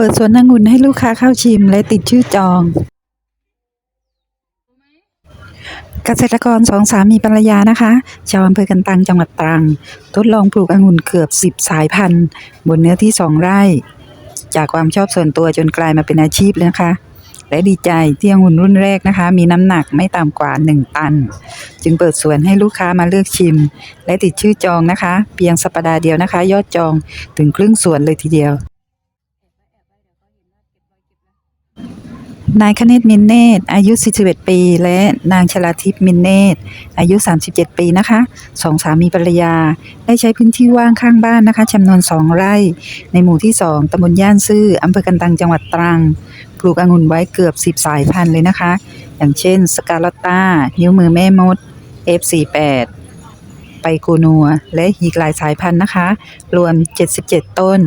ปิดสวนองุ่นให้ลูกค้าเข้าชิมและติดชื่อจอง เกษตรกรสองสามีภรรยานะคะ ชาวอำเภอกันตังจังหวัดตรัง ทดลองปลูกองุ่นเกือบ10สายพันธุ์ บนเนื้อที่2ไร่ จากความชอบส่วนตัวจนกลายมาเป็นอาชีพเลยนะคะ และดีใจที่องุ่นรุ่นแรกนะคะ มีน้ำหนักไม่ต่ำกว่า 1 ตัน จึงเปิดสวนให้ลูกค้ามาเลือกชิม และติดชื่อจองนะคะ เพียงสัปดาห์เดียวนะคะ ยอดจองถึงครึ่งสวนเลยทีเดียว นายคเนศมินเนตอายุ 41 ปี และนางชลาทิพย์มินเนตอายุ 37 ปีนะคะสองสามีภรรยา ได้ใช้พื้นที่ว่างข้างบ้านนะคะจำนวน 2 ไร่ ในหมู่ที่ 2ตำบลย่านซื่ออำเภอกันตังจังหวัดตรัง ปลูกองุ่นไว้เกือบ 10 สายพันธุ์เลยนะคะ อย่างเช่น สกาลตตานิ้วมือแม่มด F48 ไปกูนัว และอีกหลายสายพันธุ์นะคะ รวม 77 ต้น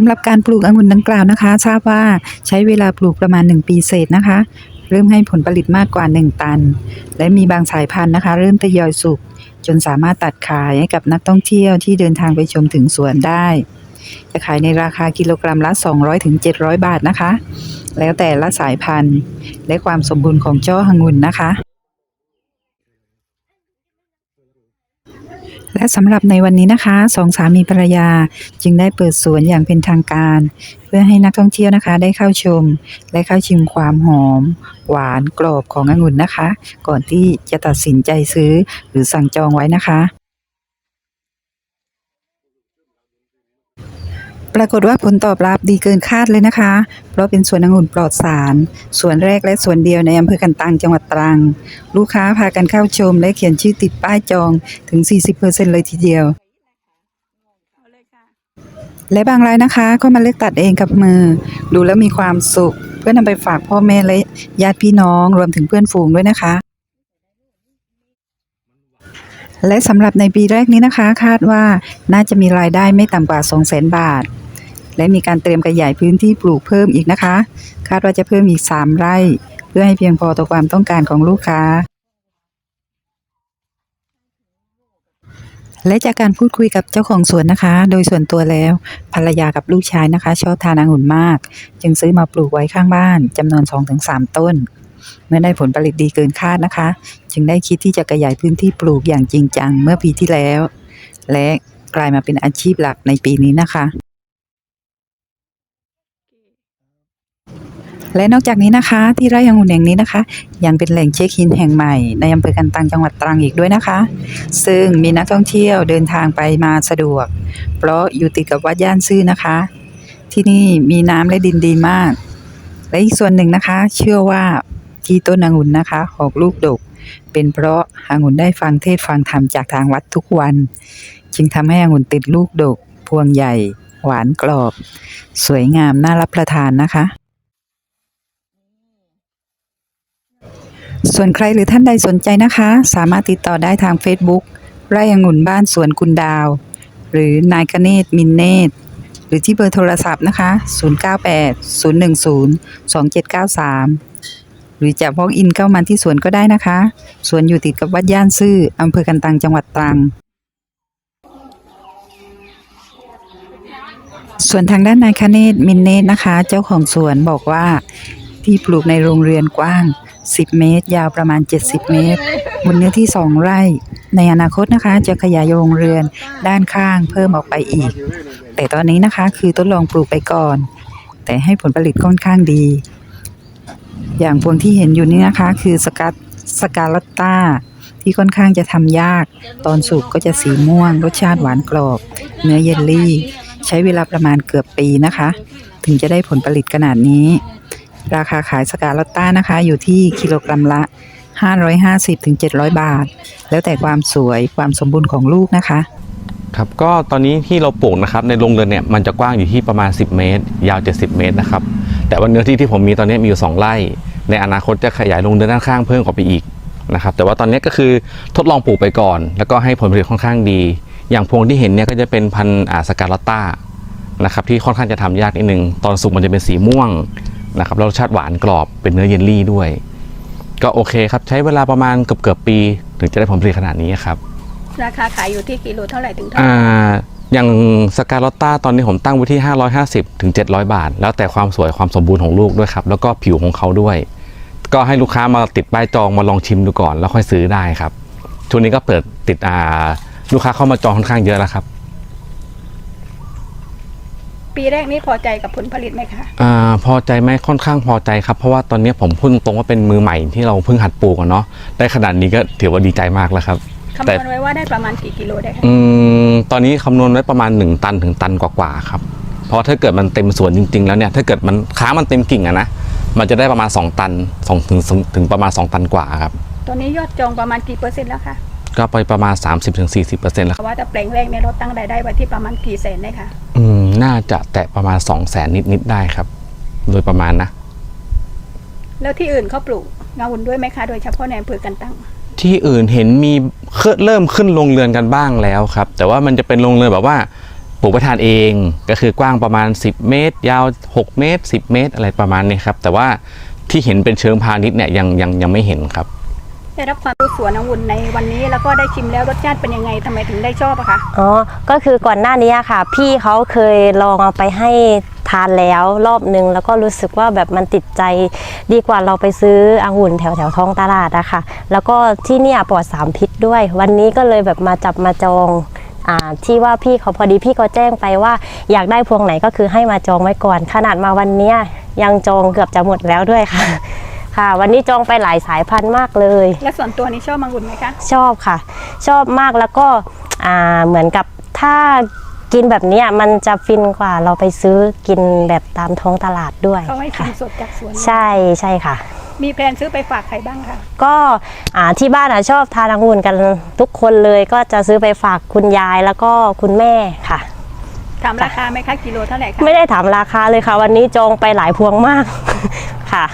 สำหรับการปลูกองุ่นดังกล่าวนะคะ ทราบว่าใช้เวลาปลูกประมาณ 1 ปีเศษนะคะ เริ่มให้ผลผลิตมากกว่า 1 ตัน และมีบางสายพันธุ์นะคะ เริ่มทยอยสุกจนสามารถตัดขายให้กับนักท่องเที่ยวที่เดินทางไปชมถึงสวนได้ จะขายในราคากิโลกรัมละ 200-700บาทนะคะ แล้วแต่ละสายพันธุ์ และความสมบูรณ์ของจ้อองุ่นนะคะ และสำหรับในวันนี้นะคะสองสามีภรรยาจึงได้เปิดสวนอย่างเป็นทางการ เพื่อให้นักท่องเที่ยวนะคะ ได้เข้าชม และเข้าชิมความหอม หวานกรอบขององุ่นนะคะ ก่อนที่จะตัดสินใจซื้อหรือสั่งจองไว้นะคะ ปรากฏว่าผลตอบรับดีเกินคาดเลยนะคะ เพราะเป็นสวนองุ่นปลอดสาร สวนแรกและสวนเดียวในอำเภอกันตังจังหวัดตรัง ลูกค้าพากันเข้าชมและเขียนชื่อติดป้ายจองถึง 40%เลยทีเดียว และบางรายนะคะก็มาเลือกตัดเองกับมือ ดูแล้วมีความสุข เพื่อนำไปฝากพ่อแม่และญาติพี่น้องรวมถึงเพื่อนฝูงด้วยนะคะ และสำหรับในปีแรกนี้นะคะ คาดว่าน่าจะมีรายได้ไม่ต่ำกว่า 200,000 บาท และมีการเตรียมขยายพื้นที่ปลูกเพิ่มอีกนะคะ คาดว่าจะเพิ่มอีก 3 ไร่ เพื่อให้เพียงพอต่อความต้องการของลูกค้า และจากการพูดคุยกับเจ้าของสวนนะคะ โดยส่วนตัวแล้วภรรยากับลูกชายนะคะ ชอบทานองุ่นมาก จึงซื้อมาปลูกไว้ข้างบ้านจำนวน 2-3 ต้น เมื่อได้ผลผลิตดีเกินคาดนะคะ จึงได้คิดที่จะขยายพื้นที่ปลูกอย่างจริงจังเมื่อปีที่แล้ว และกลายมาเป็นอาชีพหลักในปีนี้นะคะ และนอกจากนี้นะคะ ที่ไร่องุ่นแห่งนี้นะคะ ยังเป็นแหล่งเช็คอินแห่งใหม่ในอำเภอกันตังจังหวัดตรังอีกด้วยนะคะ ซึ่งมีนักท่องเที่ยวเดินทางไปมาสะดวก เพราะอยู่ติดกับวัดย่านซื่อนะคะ ที่นี่มีน้ำและดินดีมาก และอีกส่วนหนึ่งนะคะ เชื่อว่า ที่ต้นองุ่นนะคะ ออกลูกดก เป็นเพราะองุ่นได้ฟังเทศฟังธรรมจากทางวัดทุกวัน จึงทำให้องุ่นติดลูกดก พวงใหญ่ หวานกรอบ สวยงามน่ารับประทานนะคะ ส่วนใครหรือท่านใดสนใจนะคะ สามารถติดต่อได้ทาง Facebook ไร่องุ่นบ้านสวนกุลดาว หรือนายกเนตมินเนตหรือที่เบอร์โทรศัพท์นะคะ 098 010 2793 หรือจะ walk in เข้ามาที่สวนก็ได้นะคะ สวนอยู่ติดกับวัดย่านซื่ออำเภอกันตังจังหวัดตรัง ส่วนทางด้านนายคเนตมินเนตนะคะ เจ้าของสวนบอกว่าที่ปลูกในโรงเรือนกว้าง 10 เมตร ยาวประมาณ 70 เมตร บนเนื้อที่ 2 ไร่ ในอนาคตนะคะ จะขยายโรงเรือนด้านข้างเพิ่มออกไปอีก แต่ตอนนี้นะคะคือทดลองปลูกไปก่อน แต่ให้ผลผลิตค่อนข้างดี อย่างพวงที่เห็นอยู่นี่นะคะ คือสกัดสกาลตตาที่ค่อนข้างจะทำยาก ตอนสุกก็จะสีม่วง รสชาติหวานกรอบ เนื้อเยลลี่ ใช้เวลาประมาณเกือบปีนะคะ ถึงจะได้ผลผลิตขนาดนี้ ราคาขายสกาลอตต้านะคะ อยู่ที่กิโลกรัมละ 550-700 บาท แล้วแต่ความสวยความสมบูรณ์ของลูกนะคะครับก็ตอนนี้ที่เราปลูกนะครับในโรงเรือนเนี่ยมันจะกว้างอยู่ที่ประมาณ 10 เมตร ยาว 70 เมตรนะครับแต่ว่าเนื้อที่ที่ผมมีตอนนี้มีอยู่ 2 ไร่ ในอนาคตจะขยายโรงเรือนด้านข้างเพิ่มออกไปอีกนะครับแต่ว่าตอนนี้ก็คือทดลองปลูกไปก่อน แล้วก็ให้ผลผลิตค่อนข้างดี อย่างพวงที่เห็นเนี่ยก็จะเป็นพันธุ์อ่าสกาลอตต้านะครับที่ค่อนข้างจะทำยากนิดนึงตอนสุกมันจะเป็นสีม่วงนะครับแล้วรสชาติหวานกรอบเป็นเนื้อเยลลี่ด้วย ก็โอเคครับใช้เวลาประมาณเกือบเกือบๆปี ถึงจะได้ผลผลิตขนาดนี้ครับราคาขายอยู่ที่กิโลเท่าไหร่ถึงเท่าไหอ่าร่อย่างสกาลอตตาตอนนี้ผมตั้งไว้ที่ 550 ถึง 700 บาท แล้วแต่ความสวยความสมบูรณ์ของลูกด้วยครับ แล้วก็ผิวของเขาด้วย ก็ให้ลูกค้ามาติดป้ายจองมาลองชิมดูก่อน แล้วค่อยซื้อได้ครับช่วงนี้ก็เปิดติดอ่าลูกค้าเข้ามาจองค่อนข้างเยอะแล้วครับ ปีแรกนี้พอใจกับผลผลิตไหมคะอาพอใจไหมค่อนข้างพอใจครับ เพราะว่าตอนนี้ผมพูดตรงๆว่าเป็นมือใหม่ที่เราเพิ่งหัดปลูกอะเนาะได้ขนาดนี้ก็ถือว่าดีใจมากแล้วครับ คำแต่นวณไว้ว่าได้ประมาณกี่กิโลได้คะอืมตอนนี้คำนวณไว้ประมาณ 1 ตันถึงตันกว่าๆครับ เพราะถ้าเกิดมันเต็มสวนจริง ๆ แล้วเนี่ย ถ้าเกิดมันค้ามันเต็มกิ่งอะนะ มันจะได้ประมาณ 2 ตัน2ถึงถึงประมาณ 2 ตันกว่าครับ ตัวนี้ยอดจองประมาณกี่เปอร์เซ็นต์แล้วคะ ก็ไปประมาณ 30-40%แล้วเพราะว่าแต่แปลงแรกเนี่ยเราตั้งรายได้ไว้ที่ประมาณกี่แสนได้ค่ะอืม น่าจะแตะประมาณ 2 0 0แสนนิดๆได้ครับ โดยประมาณนะ แล้วที่อื่นเขาปลูกงาวุ่นด้วยไหมคะ โดยเฉพาะในอำเภอกันตังที่อื่นเห็นมีเคเริ่มขึ้นโรงเรือนกันบ้างแล้วครับ แต่ว่ามันจะเป็นโรงเรือนแบบว่า ปลูกไปทานเองก็คือกว้างประมาณ 10 เมตร ยาว 6 เมตร 10 เมตร อะไรประมาณนี้ครับ แต่ว่าที่เห็นเป็นเชิงพาณิชย์เนี่ยยังยังยังไม่เห็นครับ ได้รับความรู้สวนองุ่นในวันนี้แล้วก็ได้ชิมแล้วรสชาติเป็นยังไงทำไมถึงได้ชอบอะคะ อ๋อ ก็คือก่อนหน้านี้อะค่ะ พี่เขาเคยลองเอาไปให้ทานแล้วรอบนึง แล้วก็รู้สึกว่าแบบมันติดใจดีกว่าเราไปซื้อองุ่นแถวแถวๆท้องตลาดอะค่ะ แล้วก็ที่เนี่ยปลอดสารพิษด้วย วันนี้ก็เลยแบบมาจับมาจองอ่า ที่ว่าพี่เขาพอดีพี่เขาแจ้งไปว่า อยากได้พวงไหนก็คือให้มาจองไว้ก่อน ขนาดมาวันเนี้ยยังจองเกือบจะหมดแล้วด้วยค่ะ ค่ะ วันนี้จองไปหลายสายพันธุ์มากเลย และส่วนตัวนี้ชอบองุ่นไหมคะชอบค่ะ ชอบมากแล้วก็อ่าเหมือนกับถ้ากินแบบเนี้ยมันจะฟินกว่าเราไปซื้อกินแบบตามท้องตลาดด้วยเขาให้ชิค่ะมสดจากสวนใช่ใช่ค่ะ มีแพลนซื้อไปฝากใครบ้างคะก็อ่าที่บ้านอะชอบทานองุ่นกันทุกคนเลยก็จะซื้อไปฝากคุณยายแล้วก็คุณแม่ค่ะ ถามราคาไหมคะกิโลเท่าไหร่คะไม่ได้ถามราคาเลยค่ะ วันนี้จองไปหลายพวงมาก ค่ะ